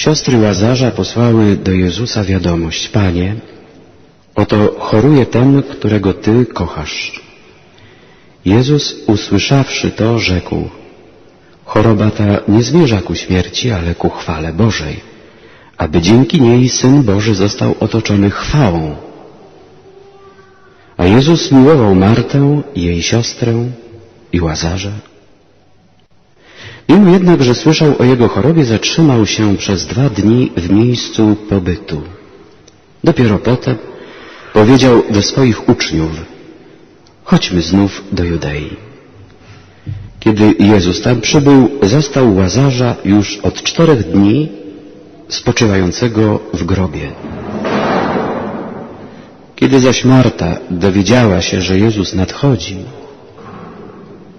Siostry Łazarza posłały do Jezusa wiadomość, Panie, oto choruje ten, którego Ty kochasz. Jezus, usłyszawszy to, rzekł, choroba ta nie zmierza ku śmierci, ale ku chwale Bożej, aby dzięki niej Syn Boży został otoczony chwałą. A Jezus miłował Martę, jej siostrę i Łazarza. Mimo jednak, że słyszał o jego chorobie, zatrzymał się przez dwa dni w miejscu pobytu. Dopiero potem powiedział do swoich uczniów, chodźmy znów do Judei. Kiedy Jezus tam przybył, zastał Łazarza już od czterech dni spoczywającego w grobie. Kiedy zaś Marta dowiedziała się, że Jezus nadchodzi,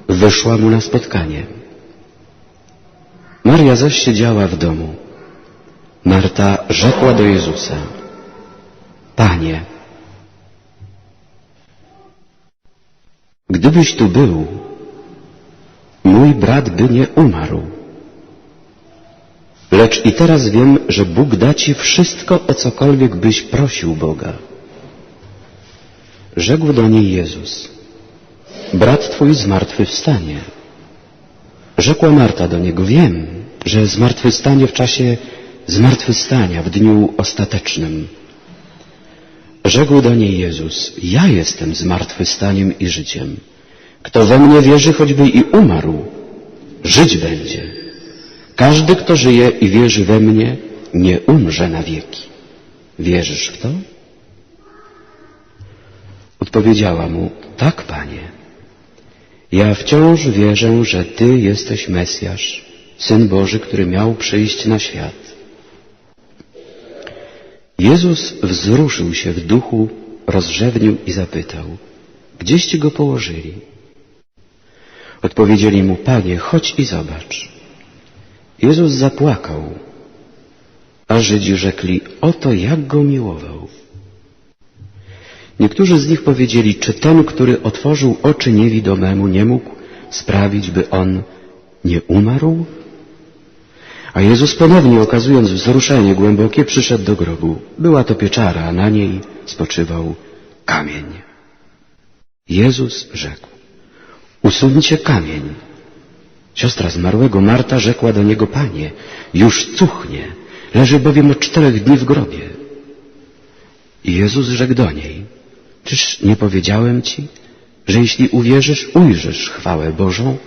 wyszła mu na spotkanie. Maria zaś siedziała w domu. Marta rzekła do Jezusa, Panie, gdybyś tu był, mój brat by nie umarł. Lecz i teraz wiem, że Bóg da Ci wszystko, o cokolwiek byś prosił Boga. Rzekł do niej Jezus, brat Twój zmartwychwstanie. Rzekła Marta do Niego, wiem, że zmartwychwstanie w czasie zmartwychwstania, w dniu ostatecznym. Rzekł do niej Jezus, ja jestem zmartwychwstaniem i życiem. Kto we mnie wierzy, choćby i umarł, żyć będzie. Każdy, kto żyje i wierzy we mnie, nie umrze na wieki. Wierzysz w to? Odpowiedziała mu, tak, panie. Ja wciąż wierzę, że Ty jesteś Mesjasz, Syn Boży, który miał przyjść na świat. Jezus wzruszył się w duchu, rozrzewnił i zapytał, gdzieście go położyli? Odpowiedzieli mu, Panie, chodź i zobacz. Jezus zapłakał, a Żydzi rzekli, oto jak go miłował. Niektórzy z nich powiedzieli, czy ten, który otworzył oczy niewidomemu, nie mógł sprawić, by on nie umarł? A Jezus ponownie, okazując wzruszenie głębokie, przyszedł do grobu. Była to pieczara, a na niej spoczywał kamień. Jezus rzekł, usuńcie kamień. Siostra zmarłego Marta rzekła do niego, Panie, już cuchnie, leży bowiem od czterech dni w grobie. I Jezus rzekł do niej, czyż nie powiedziałem Ci, że jeśli uwierzysz, ujrzysz chwałę Bożą?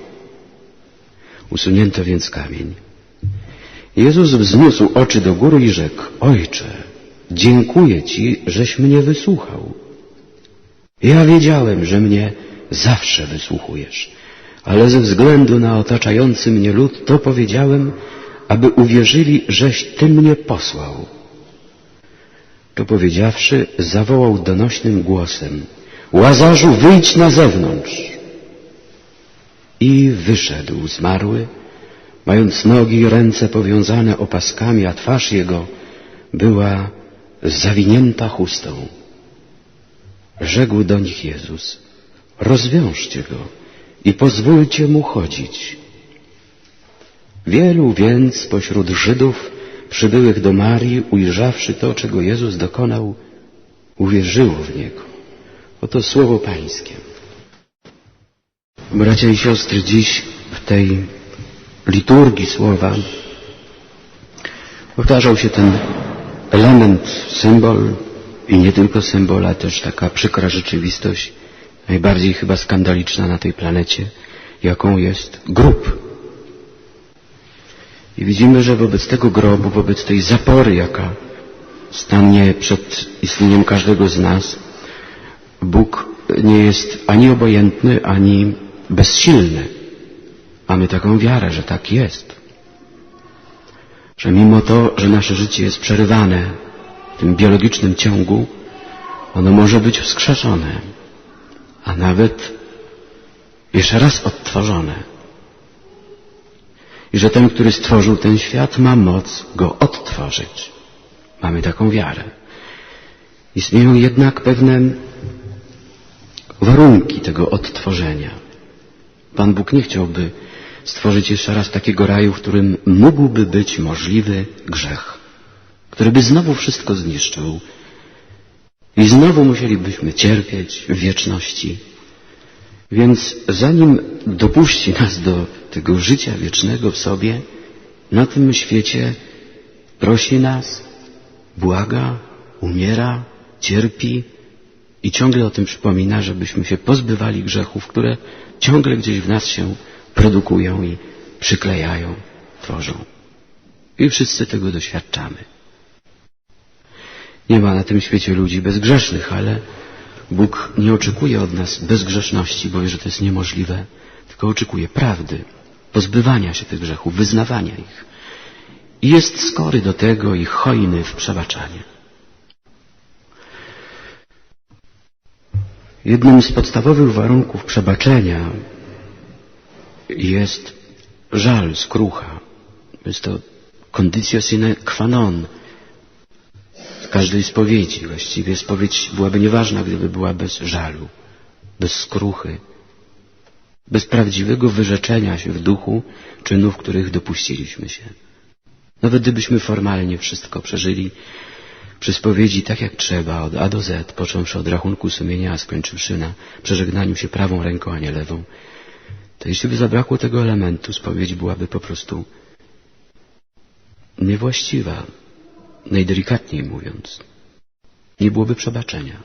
Usunięto więc kamień. Jezus wzniósł oczy do góry i rzekł, Ojcze, dziękuję Ci, żeś mnie wysłuchał. Ja wiedziałem, że mnie zawsze wysłuchujesz, ale ze względu na otaczający mnie lud to powiedziałem, aby uwierzyli, żeś Ty mnie posłał. To powiedziawszy, zawołał donośnym głosem, Łazarzu, wyjdź na zewnątrz. I wyszedł zmarły, mając nogi i ręce powiązane opaskami, a twarz jego była zawinięta chustą. Rzekł do nich Jezus, rozwiążcie go i pozwólcie mu chodzić. Wielu więc pośród Żydów przybyłych do Marii, ujrzawszy to, czego Jezus dokonał, uwierzyło w Niego. Oto słowo Pańskie. Bracia i siostry, dziś w tej liturgii słowa powtarzał się ten element, symbol i nie tylko symbol, a też taka przykra rzeczywistość, najbardziej chyba skandaliczna na tej planecie, jaką jest grób. I widzimy, że wobec tego grobu, wobec tej zapory, jaka stanie przed istnieniem każdego z nas, Bóg nie jest ani obojętny, ani bezsilny. Mamy taką wiarę, że tak jest. Że mimo to, że nasze życie jest przerywane w tym biologicznym ciągu, ono może być wskrzeszone, a nawet jeszcze raz odtworzone. I że ten, który stworzył ten świat, ma moc go odtworzyć. Mamy taką wiarę. Istnieją jednak pewne warunki tego odtworzenia. Pan Bóg nie chciałby stworzyć jeszcze raz takiego raju, w którym mógłby być możliwy grzech, który by znowu wszystko zniszczył i znowu musielibyśmy cierpieć w wieczności. Więc zanim dopuści nas do tego życia wiecznego w sobie, na tym świecie prosi nas, błaga, umiera, cierpi i ciągle o tym przypomina, żebyśmy się pozbywali grzechów, które ciągle gdzieś w nas się produkują i przyklejają, tworzą. I wszyscy tego doświadczamy. Nie ma na tym świecie ludzi bezgrzesznych, ale Bóg nie oczekuje od nas bezgrzeszności, bo że to jest niemożliwe, tylko oczekuje prawdy, pozbywania się tych grzechów, wyznawania ich. I jest skory do tego i hojny w przebaczanie. Jednym z podstawowych warunków przebaczenia jest żal, skrucha. Jest to condicio sine qua non każdej spowiedzi. Właściwie spowiedź byłaby nieważna, gdyby była bez żalu, bez skruchy, bez prawdziwego wyrzeczenia się w duchu czynów, których dopuściliśmy się. Nawet gdybyśmy formalnie wszystko przeżyli przy spowiedzi tak jak trzeba, od A do Z, począwszy od rachunku sumienia, a skończywszy na przeżegnaniu się prawą ręką, a nie lewą, to jeśli by zabrakło tego elementu, spowiedź byłaby po prostu niewłaściwa, najdelikatniej mówiąc. Nie byłoby przebaczenia.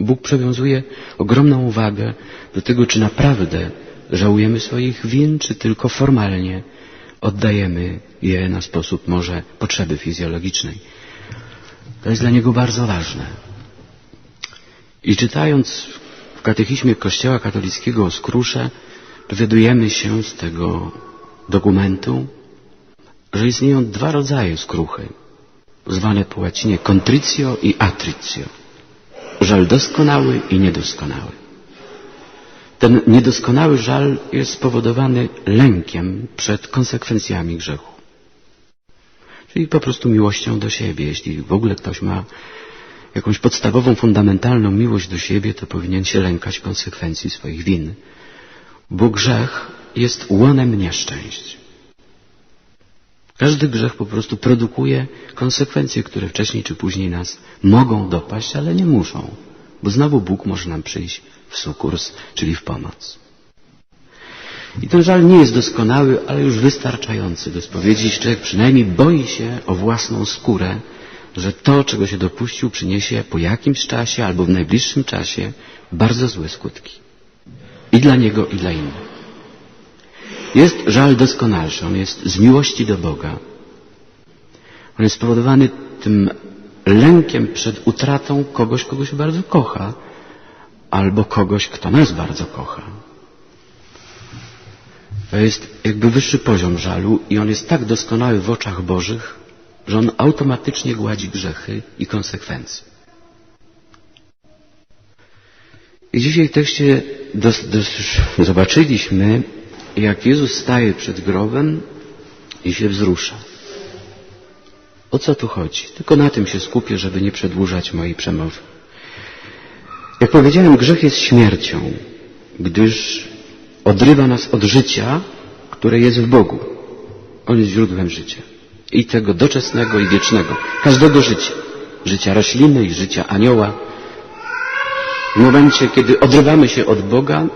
Bóg przywiązuje ogromną uwagę do tego, czy naprawdę żałujemy swoich win, czy tylko formalnie oddajemy je na sposób może potrzeby fizjologicznej. To jest dla Niego bardzo ważne. I czytając w katechizmie Kościoła katolickiego o skrusze, dowiadujemy się z tego dokumentu, że istnieją dwa rodzaje skruchy, zwane po łacinie contricio i attricio. Żal doskonały i niedoskonały. Ten niedoskonały żal jest spowodowany lękiem przed konsekwencjami grzechu. Czyli po prostu miłością do siebie. Jeśli w ogóle ktoś ma jakąś podstawową, fundamentalną miłość do siebie, to powinien się lękać konsekwencji swoich win. Bo grzech jest łonem nieszczęść. Każdy grzech po prostu produkuje konsekwencje, które wcześniej czy później nas mogą dopaść, ale nie muszą, bo znowu Bóg może nam przyjść w sukurs, czyli w pomoc. I ten żal nie jest doskonały, ale już wystarczający do spowiedzi, że człowiek przynajmniej boi się o własną skórę, że to, czego się dopuścił, przyniesie po jakimś czasie albo w najbliższym czasie bardzo złe skutki. I dla niego, i dla innych. Jest żal doskonalszy. On jest z miłości do Boga. On jest spowodowany tym lękiem przed utratą kogoś, kogo się bardzo kocha, albo kogoś, kto nas bardzo kocha. To jest jakby wyższy poziom żalu i on jest tak doskonały w oczach Bożych, że on automatycznie gładzi grzechy i konsekwencje. I dzisiaj w tekście dos, dos, zobaczyliśmy, jak Jezus staje przed grobem i się wzrusza. O co tu chodzi? Tylko na tym się skupię, żeby nie przedłużać mojej przemowy. Jak powiedziałem, grzech jest śmiercią, gdyż odrywa nas od życia, które jest w Bogu. On jest źródłem życia. I tego doczesnego i wiecznego. Każdego życia. Życia rośliny i życia anioła. W momencie, kiedy odrywamy się od Boga,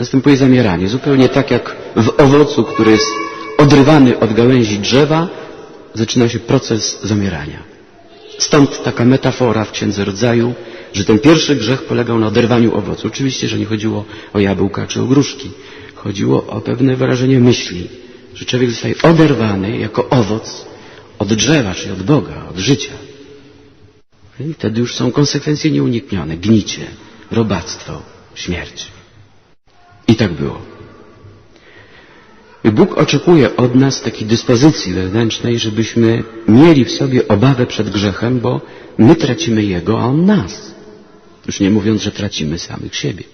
następuje zamieranie. Zupełnie tak jak w owocu, który jest odrywany od gałęzi drzewa, zaczyna się proces zamierania. Stąd taka metafora w Księdze Rodzaju, że ten pierwszy grzech polegał na oderwaniu owocu. Oczywiście, że nie chodziło o jabłka czy o gruszki. Chodziło o pewne wyrażenie myśli, że człowiek zostaje oderwany jako owoc od drzewa, czyli od Boga, od życia. I wtedy już są konsekwencje nieuniknione. Gnicie, robactwo, śmierć. I tak było. Bóg oczekuje od nas takiej dyspozycji wewnętrznej, żebyśmy mieli w sobie obawę przed grzechem, bo my tracimy Jego, a On nas. Już nie mówiąc, że tracimy samych siebie.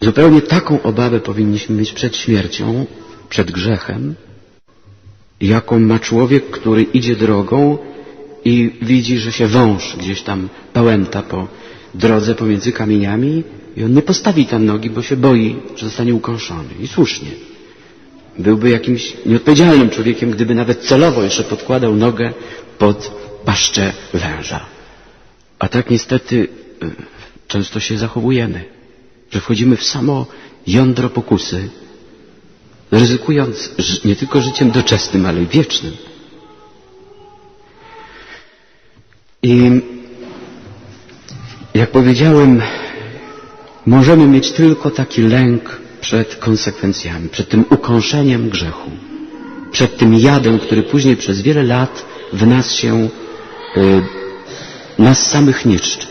Zupełnie taką obawę powinniśmy mieć przed śmiercią, przed grzechem, jaką ma człowiek, który idzie drogą i widzi, że się wąż gdzieś tam pałęta po drodze pomiędzy kamieniami i on nie postawi tam nogi, bo się boi, że zostanie ukąszony. I słusznie. Byłby jakimś nieodpowiedzialnym człowiekiem, gdyby nawet celowo jeszcze podkładał nogę pod paszczę węża. A tak niestety y, często się zachowujemy, że wchodzimy w samo jądro pokusy, ryzykując nie tylko życiem doczesnym, ale i wiecznym. I jak powiedziałem, możemy mieć tylko taki lęk przed konsekwencjami, przed tym ukąszeniem grzechu, przed tym jadem, który później przez wiele lat w nas się, y, nas samych niszczy.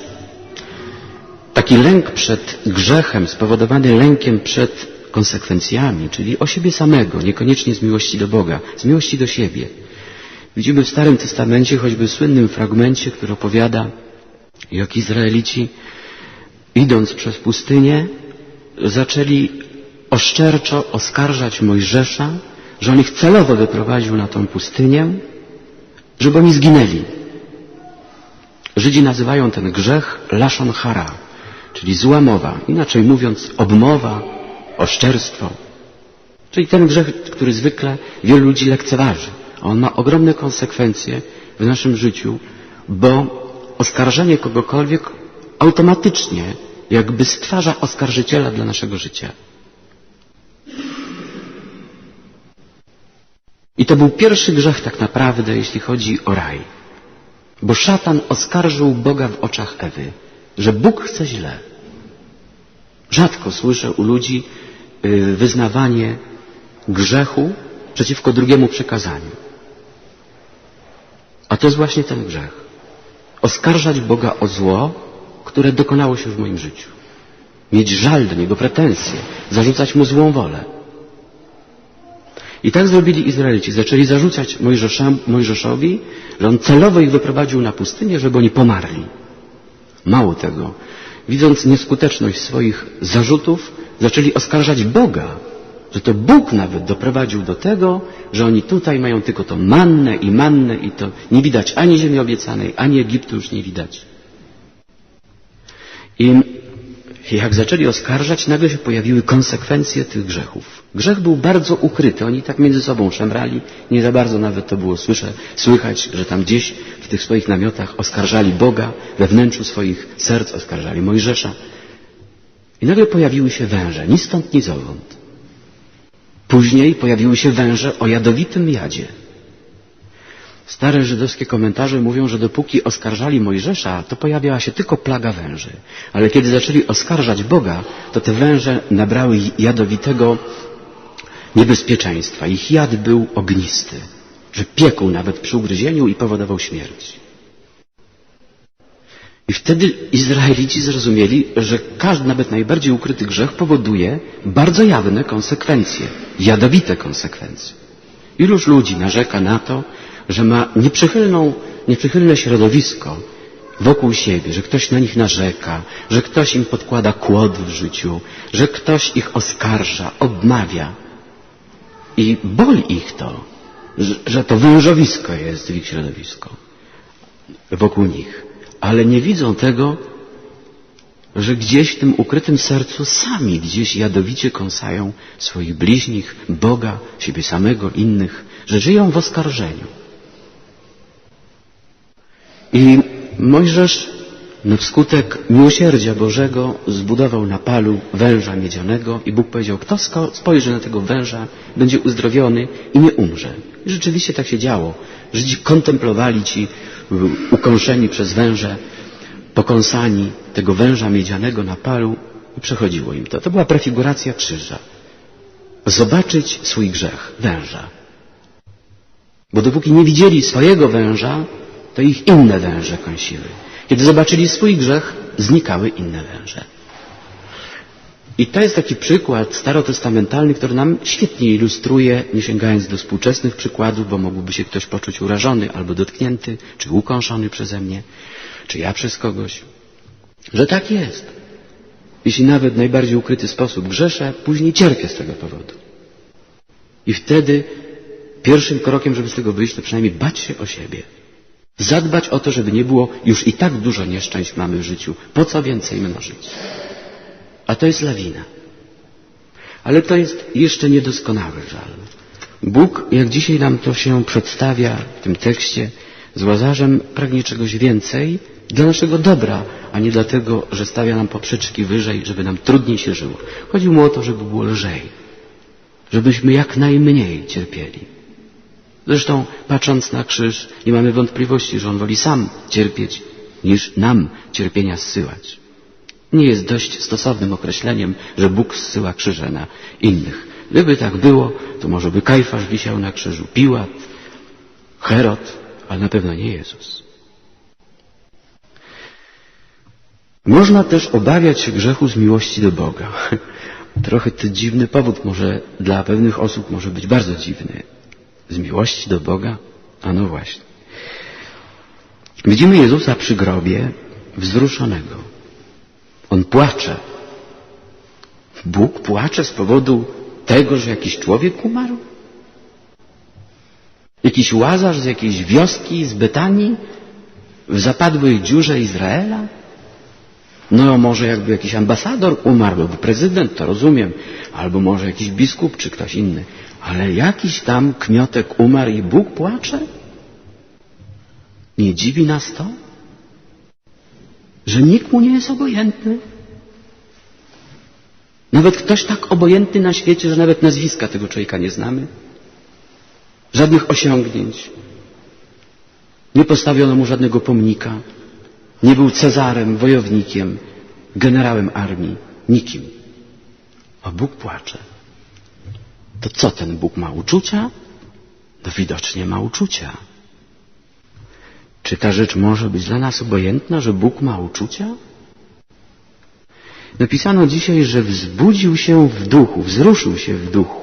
Taki lęk przed grzechem, spowodowany lękiem przed konsekwencjami, czyli o siebie samego, niekoniecznie z miłości do Boga, z miłości do siebie. Widzimy w Starym Testamencie choćby słynnym fragmencie, który opowiada, jak Izraelici, idąc przez pustynię, zaczęli oszczerczo oskarżać Mojżesza, że on ich celowo wyprowadził na tą pustynię, żeby oni zginęli. Żydzi nazywają ten grzech lashon hara, czyli zła mowa, inaczej mówiąc obmowa, oszczerstwo. Czyli ten grzech, który zwykle wielu ludzi lekceważy. On ma ogromne konsekwencje w naszym życiu, bo oskarżenie kogokolwiek automatycznie jakby stwarza oskarżyciela dla naszego życia. I to był pierwszy grzech tak naprawdę, jeśli chodzi o raj. Bo szatan oskarżył Boga w oczach Ewy, że Bóg chce źle. Rzadko słyszę u ludzi y, wyznawanie grzechu przeciwko drugiemu przekazaniu. A to jest właśnie ten grzech. Oskarżać Boga o zło, które dokonało się w moim życiu. Mieć żal do Niego, pretensje, zarzucać Mu złą wolę. I tak zrobili Izraelici. Zaczęli zarzucać Mojżeszowi, że on celowo ich wyprowadził na pustynię, żeby oni pomarli. Mało tego, widząc nieskuteczność swoich zarzutów, zaczęli oskarżać Boga, że to Bóg nawet doprowadził do tego, że oni tutaj mają tylko to mannę i mannę i to nie widać ani ziemi obiecanej, ani Egiptu już nie widać. I jak zaczęli oskarżać, nagle się pojawiły konsekwencje tych grzechów. Grzech był bardzo ukryty, oni tak między sobą szemrali, nie za bardzo nawet to było słyszę, słychać, że tam gdzieś w tych swoich namiotach oskarżali Boga, we wnętrzu swoich serc oskarżali Mojżesza. I nagle pojawiły się węże, ni stąd, ni zowąd. Później pojawiły się węże o jadowitym jadzie. Stare żydowskie komentarze mówią, że dopóki oskarżali Mojżesza, to pojawiała się tylko plaga węży. Ale kiedy zaczęli oskarżać Boga, to te węże nabrały jadowitego niebezpieczeństwa. Ich jad był ognisty, że piekł nawet przy ugryzieniu i powodował śmierć. I wtedy Izraelici zrozumieli, że każdy, nawet najbardziej ukryty grzech powoduje bardzo jawne konsekwencje, jadowite konsekwencje. Iluż ludzi narzeka na to, że ma nieprzychylną, nieprzychylne środowisko wokół siebie, że ktoś na nich narzeka, że ktoś im podkłada kłod w życiu, że ktoś ich oskarża, obmawia. I boli ich to, że, to wężowisko jest w ich środowisku, wokół nich. Ale nie widzą tego, że gdzieś w tym ukrytym sercu sami gdzieś jadowicie kąsają swoich bliźnich, Boga, siebie samego, innych, że żyją w oskarżeniu. I Mojżesz no wskutek miłosierdzia Bożego zbudował na palu węża miedzianego i Bóg powiedział, kto spojrzy na tego węża, będzie uzdrowiony i nie umrze. I rzeczywiście tak się działo. Żydzi kontemplowali ci y, ukąszeni przez węże, pokąsani tego węża miedzianego na palu i przechodziło im to. To była prefiguracja krzyża. Zobaczyć swój grzech, węża. Bo dopóki nie widzieli swojego węża, to ich inne węże kąsiły. Kiedy zobaczyli swój grzech, znikały inne węże. I to jest taki przykład starotestamentalny, który nam świetnie ilustruje, nie sięgając do współczesnych przykładów, bo mógłby się ktoś poczuć urażony albo dotknięty, czy ukąszony przeze mnie, czy ja przez kogoś, że tak jest. Jeśli nawet w najbardziej ukryty sposób grzeszę, później cierpię z tego powodu. I wtedy pierwszym krokiem, żeby z tego wyjść, to przynajmniej bać się o siebie. Zadbać o to, żeby nie było już i tak dużo nieszczęść mamy w życiu. Po co więcej mnożyć? A to jest lawina. Ale to jest jeszcze niedoskonały żal. Bóg, jak dzisiaj nam to się przedstawia w tym tekście, z Łazarzem pragnie czegoś więcej dla naszego dobra, a nie dlatego, że stawia nam poprzeczki wyżej, żeby nam trudniej się żyło. Chodzi mu o to, żeby było lżej, żebyśmy jak najmniej cierpieli. Zresztą, patrząc na krzyż, nie mamy wątpliwości, że On woli sam cierpieć, niż nam cierpienia zsyłać. Nie jest dość stosownym określeniem, że Bóg zsyła krzyże na innych. Gdyby tak było, to może by Kajfasz wisiał na krzyżu, Piłat, Herod, ale na pewno nie Jezus. Można też obawiać się grzechu z miłości do Boga. Trochę to dziwny powód może dla pewnych osób może być bardzo dziwny. Z miłości do Boga? A no właśnie. Widzimy Jezusa przy grobie wzruszonego. On płacze. Bóg płacze z powodu tego, że jakiś człowiek umarł? Jakiś łazarz z jakiejś wioski, z Betanii, w zapadłej dziurze Izraela? No może jakby jakiś ambasador umarł, albo prezydent, to rozumiem, albo może jakiś biskup, czy ktoś inny. Ale jakiś tam kmiotek umarł i Bóg płacze? Nie dziwi nas to? Że nikt mu nie jest obojętny? Nawet ktoś tak obojętny na świecie, że nawet nazwiska tego człowieka nie znamy? Żadnych osiągnięć. Nie postawiono mu żadnego pomnika. Nie był Cezarem, wojownikiem, generałem armii. Nikim. A Bóg płacze. To co ten Bóg ma uczucia? No widocznie ma uczucia. Czy ta rzecz może być dla nas obojętna, że Bóg ma uczucia? Napisano dzisiaj, że wzbudził się w duchu, wzruszył się w duchu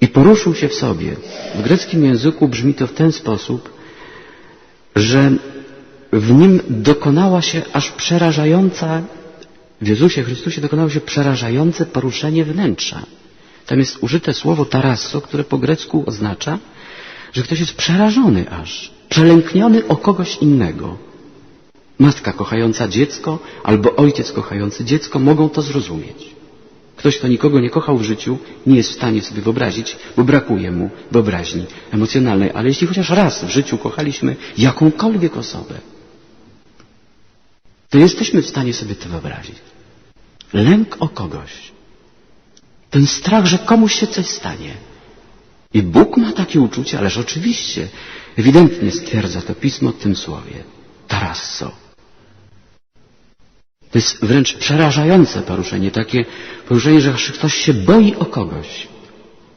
i poruszył się w sobie. W greckim języku brzmi to w ten sposób, że w nim dokonała się aż przerażająca, w Jezusie Chrystusie dokonało się przerażające poruszenie wnętrza. Tam jest użyte słowo tarasso, które po grecku oznacza, że ktoś jest przerażony aż, przelękniony o kogoś innego. Matka kochająca dziecko albo ojciec kochający dziecko mogą to zrozumieć. Ktoś, kto nikogo nie kochał w życiu, nie jest w stanie sobie wyobrazić, bo brakuje mu wyobraźni emocjonalnej. Ale jeśli chociaż raz w życiu kochaliśmy jakąkolwiek osobę, to jesteśmy w stanie sobie to wyobrazić. Lęk o kogoś. Ten strach, że komuś się coś stanie. I Bóg ma takie uczucie, ależ oczywiście, ewidentnie stwierdza to pismo w tym słowie. Tarasso. To jest wręcz przerażające poruszenie, takie poruszenie, że ktoś się boi o kogoś,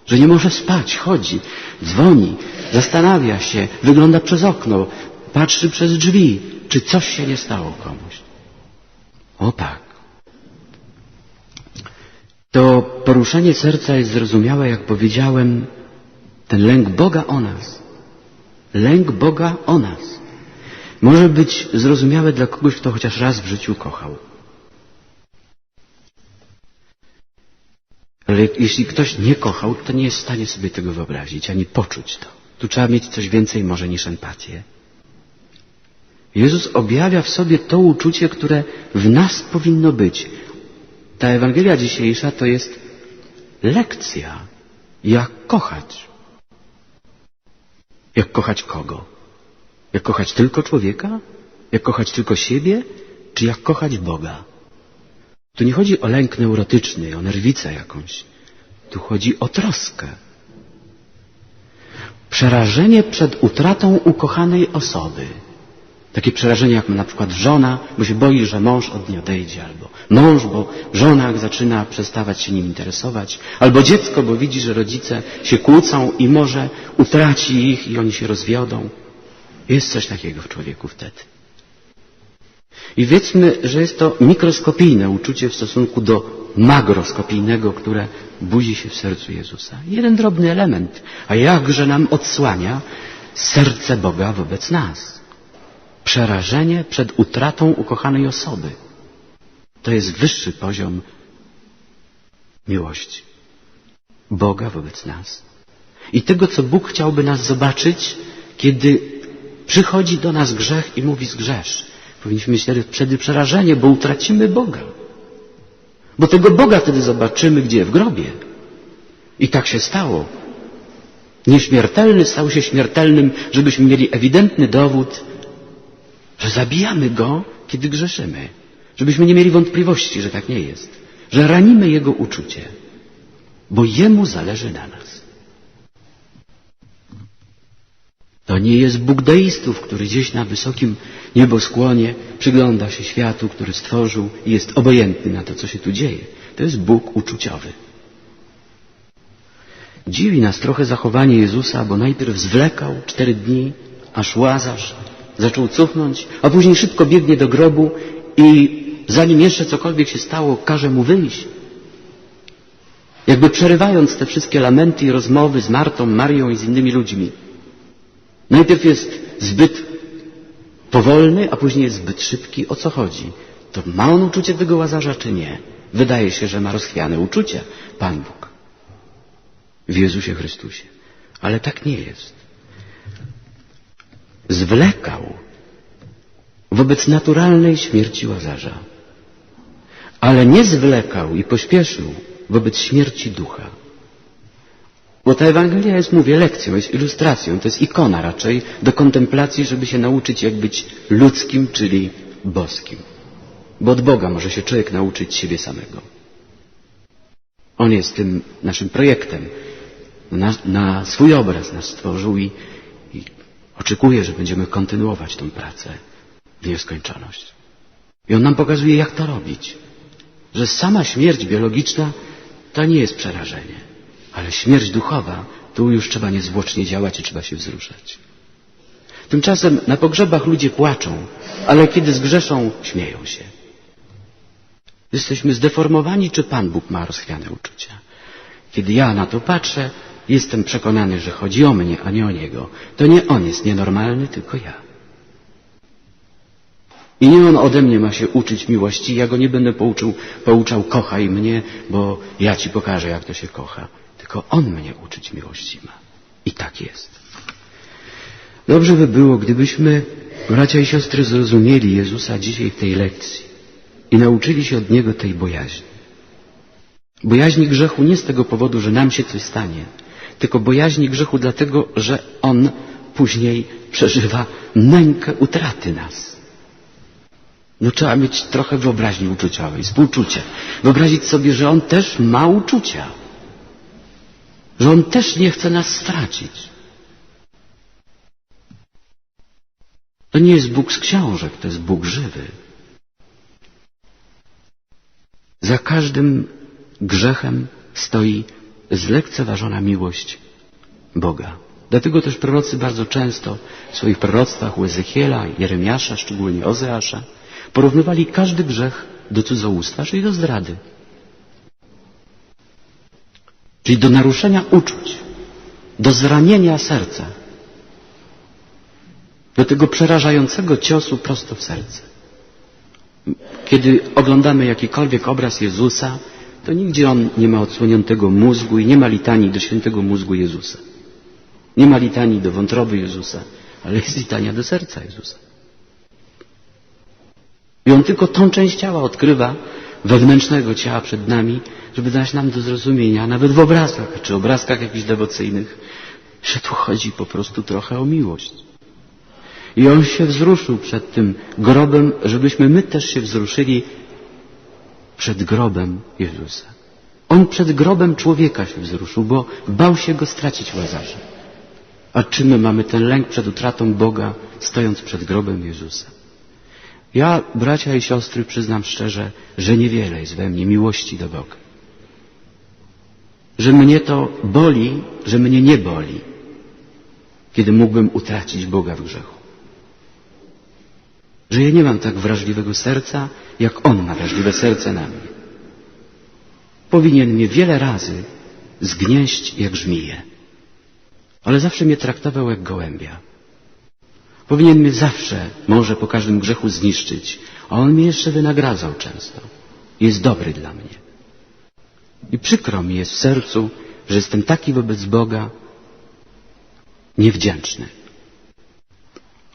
że nie może spać, chodzi, dzwoni, zastanawia się, wygląda przez okno, patrzy przez drzwi, czy coś się nie stało komuś. O tak. To poruszenie serca jest zrozumiałe, jak powiedziałem, ten lęk Boga o nas. Lęk Boga o nas. Może być zrozumiałe dla kogoś, kto chociaż raz w życiu kochał. Ale jeśli ktoś nie kochał, to nie jest w stanie sobie tego wyobrazić, ani poczuć to. Tu trzeba mieć coś więcej może niż empatię. Jezus objawia w sobie to uczucie, które w nas powinno być. Ta Ewangelia dzisiejsza to jest lekcja, jak kochać. Jak kochać kogo? Jak kochać tylko człowieka? Jak kochać tylko siebie? Czy jak kochać Boga? Tu nie chodzi o lęk neurotyczny, o nerwicę jakąś. Tu chodzi o troskę. Przerażenie przed utratą ukochanej osoby. Takie przerażenie jak na przykład żona, bo się boi, że mąż od niej odejdzie, albo mąż, bo żona zaczyna przestawać się nim interesować, albo dziecko, bo widzi, że rodzice się kłócą i może utraci ich i oni się rozwiodą. Jest coś takiego w człowieku wtedy. I wiedzmy, że jest to mikroskopijne uczucie w stosunku do magroskopijnego, które budzi się w sercu Jezusa. Jeden drobny element, a jakże nam odsłania serce Boga wobec nas. Przerażenie przed utratą ukochanej osoby. To jest wyższy poziom miłości. Boga wobec nas. I tego, co Bóg chciałby nas zobaczyć, kiedy przychodzi do nas grzech i mówi zgrzesz. Powinniśmy mieć wtedy przerażenie, bo utracimy Boga. Bo tego Boga wtedy zobaczymy gdzie? W grobie. I tak się stało. Nieśmiertelny stał się śmiertelnym, żebyśmy mieli ewidentny dowód, że zabijamy Go, kiedy grzeszymy. Żebyśmy nie mieli wątpliwości, że tak nie jest. Że ranimy Jego uczucie. Bo Jemu zależy na nas. To nie jest Bóg deistów, który gdzieś na wysokim nieboskłonie przygląda się światu, który stworzył i jest obojętny na to, co się tu dzieje. To jest Bóg uczuciowy. Dziwi nas trochę zachowanie Jezusa, bo najpierw zwlekał cztery dni, aż Łazarz zaczął cuchnąć, a później szybko biegnie do grobu i zanim jeszcze cokolwiek się stało, każe mu wyjść. Jakby przerywając te wszystkie lamenty i rozmowy z Martą, Marią i z innymi ludźmi. Najpierw jest zbyt powolny, a później jest zbyt szybki. O co chodzi? To ma on uczucie tego Łazarza, czy nie? Wydaje się, że ma rozchwiane uczucia Pan Bóg w Jezusie Chrystusie. Ale tak nie jest. Zwlekał wobec naturalnej śmierci Łazarza, ale nie zwlekał i pośpieszył wobec śmierci ducha. Bo ta Ewangelia jest, mówię, lekcją, jest ilustracją, to jest ikona raczej do kontemplacji, żeby się nauczyć jak być ludzkim, czyli boskim. Bo od Boga może się człowiek nauczyć siebie samego. On jest tym naszym projektem. Na, na swój obraz nas stworzył i, i oczekuje, że będziemy kontynuować tę pracę w nieskończoność. I on nam pokazuje, jak to robić. Że sama śmierć biologiczna to nie jest przerażenie. Ale śmierć duchowa, tu już trzeba niezwłocznie działać i trzeba się wzruszać. Tymczasem na pogrzebach ludzie płaczą, ale kiedy zgrzeszą, śmieją się. Jesteśmy zdeformowani, czy Pan Bóg ma rozchwiane uczucia? Kiedy ja na to patrzę, jestem przekonany, że chodzi o mnie, a nie o Niego. To nie On jest nienormalny, tylko ja. I nie On ode mnie ma się uczyć miłości, ja Go nie będę pouczył, pouczał kochaj mnie, bo ja Ci pokażę, jak to się kocha. Tylko On mnie uczyć miłości ma. I tak jest. Dobrze by było, gdybyśmy, bracia i siostry, zrozumieli Jezusa dzisiaj w tej lekcji i nauczyli się od Niego tej bojaźni. Bojaźni grzechu nie z tego powodu, że nam się coś stanie, tylko bojaźni grzechu dlatego, że On później przeżywa mękę utraty nas. No trzeba mieć trochę wyobraźni uczuciowej, współczucia. Wyobrazić sobie, że On też ma uczucia że On też nie chce nas stracić. To nie jest Bóg z książek, to jest Bóg żywy. Za każdym grzechem stoi zlekceważona miłość Boga. Dlatego też prorocy bardzo często w swoich proroctwach u Ezechiela, Jeremiasza, szczególnie Ozeasza, porównywali każdy grzech do cudzołóstwa, czyli do zdrady. Czyli do naruszenia uczuć, do zranienia serca, do tego przerażającego ciosu prosto w serce. Kiedy oglądamy jakikolwiek obraz Jezusa, to nigdzie on nie ma odsłoniętego mózgu i nie ma litanii do świętego mózgu Jezusa. Nie ma litanii do wątroby Jezusa, ale jest litania do serca Jezusa. I on tylko tą część ciała odkrywa, wewnętrznego ciała przed nami, żeby dać nam do zrozumienia, nawet w obrazkach, czy obrazkach jakichś dewocyjnych, że tu chodzi po prostu trochę o miłość. I on się wzruszył przed tym grobem, żebyśmy my też się wzruszyli przed grobem Jezusa. On przed grobem człowieka się wzruszył, bo bał się go stracić w Łazarze. A czy my mamy ten lęk przed utratą Boga, stojąc przed grobem Jezusa? Ja, bracia i siostry, przyznam szczerze, że niewiele jest we mnie miłości do Boga. Że mnie to boli, że mnie nie boli, kiedy mógłbym utracić Boga w grzechu. Że ja nie mam tak wrażliwego serca, jak On ma wrażliwe serce na mnie. Powinien mnie wiele razy zgnieść jak żmije, ale zawsze mnie traktował jak gołębia. Powinien mnie zawsze, może po każdym grzechu zniszczyć, a On mnie jeszcze wynagradzał często. Jest dobry dla mnie. I przykro mi jest w sercu, że jestem taki wobec Boga niewdzięczny.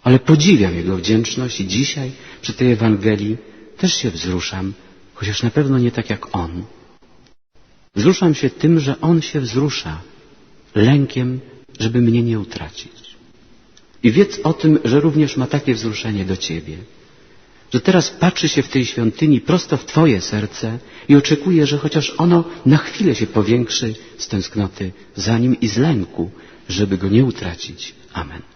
Ale podziwiam Jego wdzięczność i dzisiaj przy tej Ewangelii też się wzruszam, chociaż na pewno nie tak jak On. Wzruszam się tym, że On się wzrusza lękiem, żeby mnie nie utracić. I wiedz o tym, że również ma takie wzruszenie do Ciebie. Że teraz patrzy się w tej świątyni prosto w Twoje serce i oczekuje, że chociaż ono na chwilę się powiększy z tęsknoty za Nim i z lęku, żeby Go nie utracić. Amen.